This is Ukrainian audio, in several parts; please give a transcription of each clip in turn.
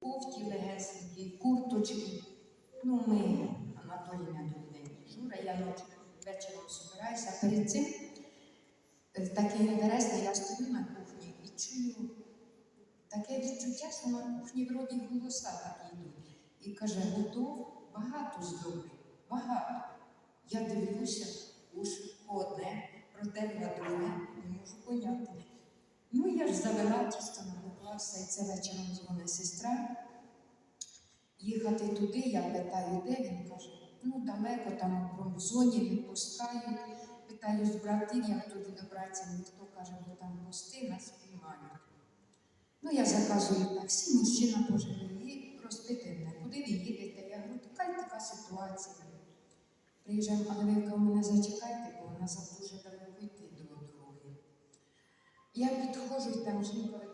кофті легесенькі, курточки. Ну, ми, Анатоліна Дудень, Жура, я вечором збираюся. Перед цим е, таке інтересне, я стою на кухні і чую таке відчуття, що на кухні вроді голоса такі йдуть. І каже, готов багато здоби, багато. Я дивлюся, уж одне, протерла друге, не можу поняти. Ну, я ж завела тісто напеклася, і це вечором дзвонить сестра. Їхати туди, я питаю, де він каже, ну далеко там у промзоні не пускають. Питаю з братів, як туди добратися, ніхто каже, бо там пости нас піймають. Ну, я заказую таксі, мужчина пожилий, розпитує мене, куди ви їдете? Я говорю, така й така ситуація. Приїжджаємо, але ви мене зачекайте, бо назад дуже далеко йти до дороги. Я підходжу, і там жінка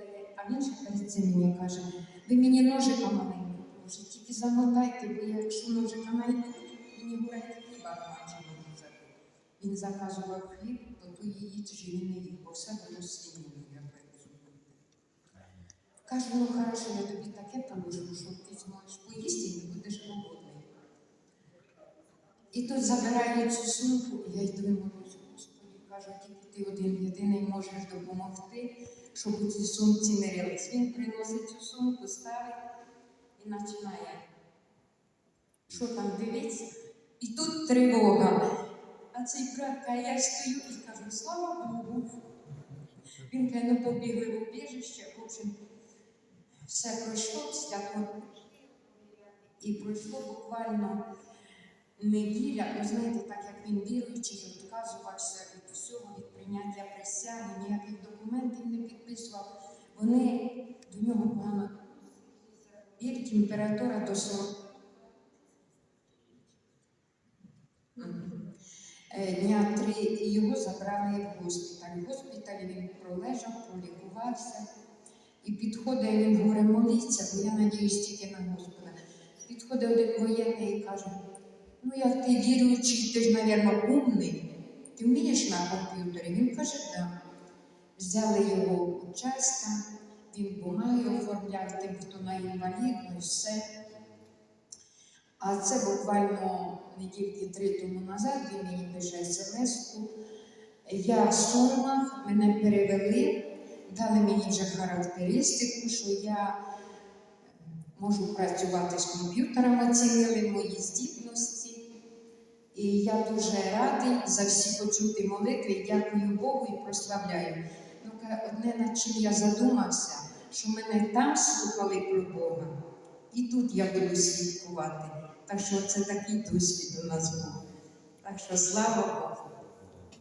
ще перед цим мені каже, ви мені ножика маленький положите, тільки замотайте, бо я якщо ножика знайду, мені говорять, хліба бачимо взяти. Він заказував хліб, то ту її він не бо все було свинину, я перезумію. Кажу, ну хорошо, я тобі таке положу, що ти зможеш поїсти і не будеш голодний. І тут забираю цю сумку, і я йду і молюся, Господи, кажу, тільки ти один єдиний можеш допомогти, щоб у цій сумці не рились. Він приносить цю сумку, ставить і починає. Що там дивиться? І тут тривога. А цей брат каже, я стою і кажу, слава Богу. Він каже, ну побігли в убіжище, в общем, все пройшло, свято. І пройшло буквально неділя, ну знаєте, так як він віруючий, відказувався від всього, від прийняття присяги, ніяких документів не підписував. Вони до нього погано від температура до 40. Е, Дня три і його забрали в госпіталь. В госпіталі він пролежав, пролікувався. І підходить, він говорить, моліться, бо я надіюсь тільки на Господа. Підходить один воєнний і каже, ну як ти віруючий, ти ж, мабуть, умний. Ти вмієш на комп'ютері? Він каже, так. Да. Взяли його участя, він бумаги оформляв тим, хто на інвалідну, все. А це буквально недільки три тому назад він мені пише смс-ку. Я в Сумах, мене перевели, дали мені вже характеристику, що я можу працювати з комп'ютером, оцінили мої здібності. І я дуже радий за всі почуті молитви. Дякую Богу і прославляю. Каже, одне, над чим я задумався, що мене там слухали про Бога, і тут я буду слідкувати. Так що це такий досвід у нас був. Так що слава Богу.